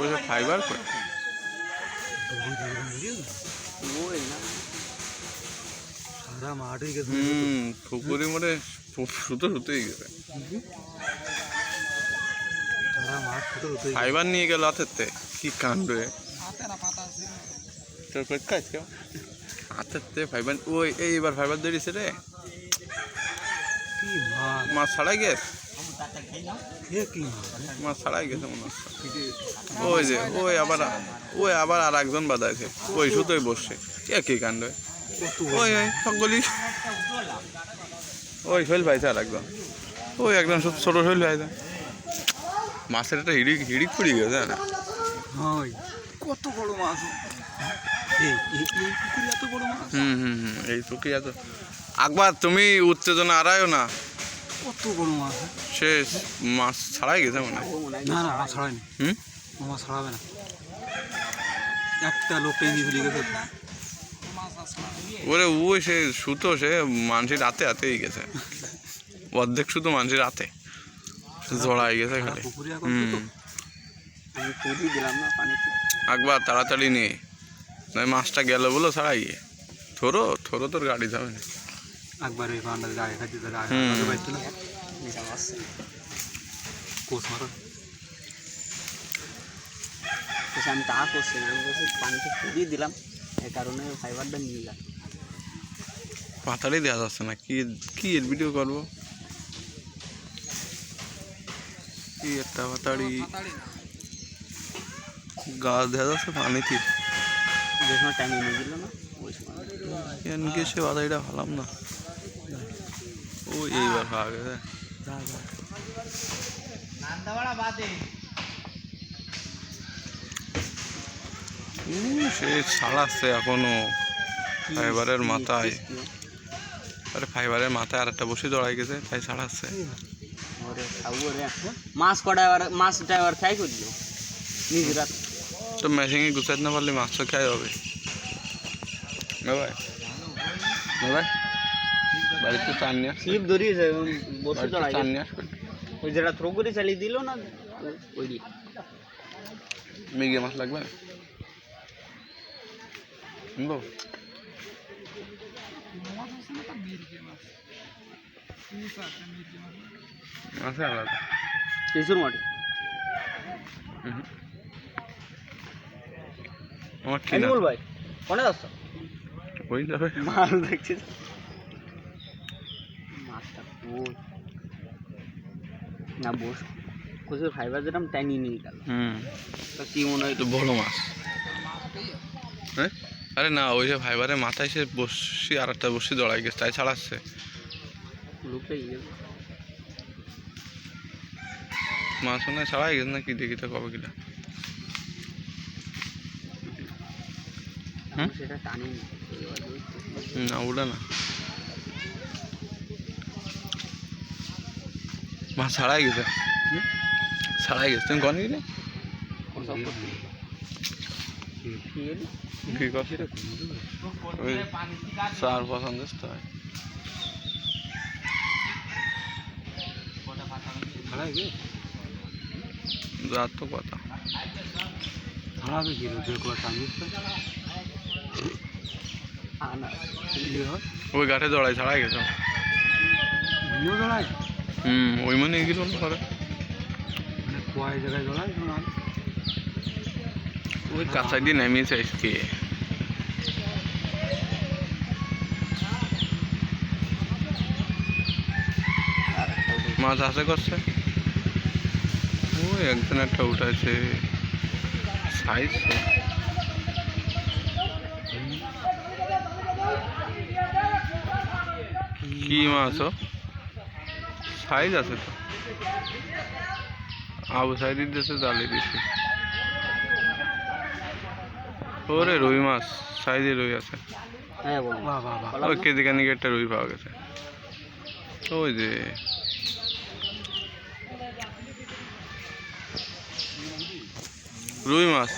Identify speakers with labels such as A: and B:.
A: ওই ফাইবার
B: সারা মাঠ হয়ে গেছে
A: হুম পুকুরে মনে সুতো সুতোই গেছে।
B: সারা
A: ফাইবার নিয়ে গেল হাতেতে কি কাণ্ড। তোর কাজ কেউ হাতেতে ফাইবার ওই এইবার ফাইবার ধরেছে রে।
B: কি মাছ
A: ছাড়াই গেছে?
B: মাছ
A: ছাড়াই গেছে মনে ওই যে, ওই আবার ওই আবার আর একজন ওই বসছে। কাণ্ড? ওই ওই আর একজন ওই ছোট শৈল পাইছে মাছের একটা হিড়িক হিড়িক পড়ে গেছে
C: কত বড় মাছ।
A: হুম হুম হুম, এই প্রক্রিয়া তো আকবার, তুমি উত্তেজনা আড়াইও না।
B: কত বড় মাছ
A: ছাড়াই গেছে মনে
B: না না মাছ ছাড়ায়নি
A: হুম?
B: মাছ ছাড়াবে না। একটা লোক টেঙ্গি ফেলে গেছে।
A: ওরে ওই সে সুতো সে মানুষের রাতে হাতেই গেছে। অর্ধেক শুধু মানুষের রাতে। জড়াই গেছে খালি। হুম। আকবার তাড়াতাড়ি নিয়ে নয় মাছটা গেল বলো ছাড়াই থরো থরো তোর গাড়ি যাবে না
B: একবার এই পান্ডা আগে খাইতে তাহলে আগে। আগে পাইতো না? কোচ মারো।
C: তো আমি তা করছি না। আমি বলছি পানিতে পুরি দিলাম এই কারণে ফাইবারটা নিয়ে গেলাম
A: পাতাড়ি দেওয়া যাচ্ছে না কি কি এর ভিডিও করব? কি একটা পাতাড়ি গাছ দেওয়া যাচ্ছে পানিতে।
C: যে সময় টাইম নিয়ে গেল না?
A: ভালাম না। ও এইবার
B: যা যা
A: সে ছাড়াচ্ছে এখনও ফাইবারের মাথায়। আরে ফাইবারের মাথায় আর একটা বসে দৌড়াই গেছে তাই ছাড়াচ্ছে।
C: মাছ কটা এবার মাছটা এবার ফ্রাই করল নিজেরা।
A: তো মেশিনে গুছাইতে না পারলে মাছ তো খাই হবে। না ভাই না ভাই বাড়িতে চান নিয়ে আসবে
C: ছিপ ধরিয়েছে বসে
A: বাড়িতে
C: চড়াই
A: চান নিয়ে আসবে
C: ওই যেটা থ্রো করে চালিয়ে দিল না ওই
A: মিগে মাছ লাগবে না শুনব আছে আলাদা
C: শিশুর মাঠে
A: হুম। আমার কি
C: আমি
A: না
C: বল ভাই কোনে যাচ্ছ
A: ওই যাবে?
C: মাছ দেখছি মাছটা কই না বস কোথায় ফাইবার যেরকম টাইনি নিয়ে গেল।
A: হুম।
C: তা কি মনে হয়
A: তো বড় মাছ। হ্যাঁ? আরে না ওই যে ফাইবারের মাথায় সে বসি আর একটা বসি দড়াই গেছে তাই ছাড়াচ্ছে।
C: ইয়ে
A: মাছ মনে হয় ছাড়াই গেছে না কি দেখি তো কবে কিটা
C: সেটা টানি নি।
A: ওটা না। মাছ ছাড়াই গেছে? ছাড়াই গেছে। তুমি কন গেলে চার পছন্দ হয়
B: ছাড়াই
A: তো কথা।
B: ছাড়াবে কি রে দেখো টাঙ্গিস তো
C: আ, না।
B: ইয়ে হয়
A: ওই গাঠে দড়াই ছাড়াই গেছে। হুম ওই মনে করে।
B: মানে কয় জায়গায় জড়ায়
A: ওই কাঁচাই দিয়ে নেমেছে আজকে। মাছ আছে করছে? ওই একজন একটা উঠাছে সাইজ? কি মাছ ও? সাইজ আছে তো। আবু সাইড দিতেছে জালে দিছে ওরে রুই মাছ সাইজে রুই আছে।
C: হ্যাঁ
A: ওই কেজি কানিক একটা রুই পাওয়া গেছে। ওই যে। রুই মাছ।